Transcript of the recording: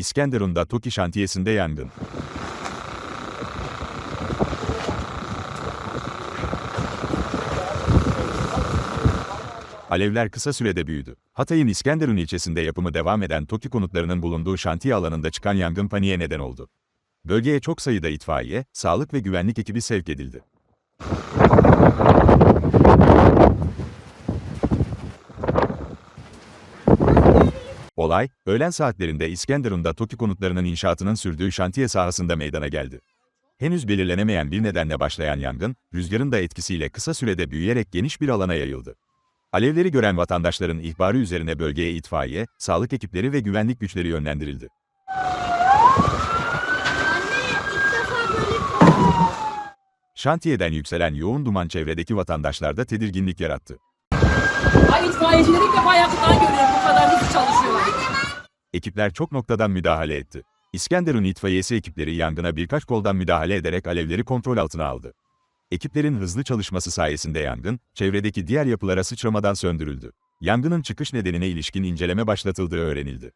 İskenderun'da TOKİ şantiyesinde yangın. Alevler kısa sürede büyüdü. Hatay'ın İskenderun ilçesinde yapımı devam eden TOKİ konutlarının bulunduğu şantiye alanında çıkan yangın paniğe neden oldu. Bölgeye çok sayıda itfaiye, sağlık ve güvenlik ekibi sevk edildi. Olay, öğlen saatlerinde İskenderun'da TOKİ konutlarının inşaatının sürdüğü şantiye sahasında meydana geldi. Henüz belirlenemeyen bir nedenle başlayan yangın, rüzgarın da etkisiyle kısa sürede büyüyerek geniş bir alana yayıldı. Alevleri gören vatandaşların ihbarı üzerine bölgeye itfaiye, sağlık ekipleri ve güvenlik güçleri yönlendirildi. Şantiyeden yükselen yoğun duman çevredeki vatandaşlarda tedirginlik yarattı. Ay itfaiyecileri ilk defa yakından görüyorum bu kadar hızlı çalışıyorlar. Ekipler çok noktadan müdahale etti. İskenderun itfaiyesi ekipleri yangına birkaç koldan müdahale ederek alevleri kontrol altına aldı. Ekiplerin hızlı çalışması sayesinde yangın, çevredeki diğer yapılara sıçramadan söndürüldü. Yangının çıkış nedenine ilişkin inceleme başlatıldığı öğrenildi.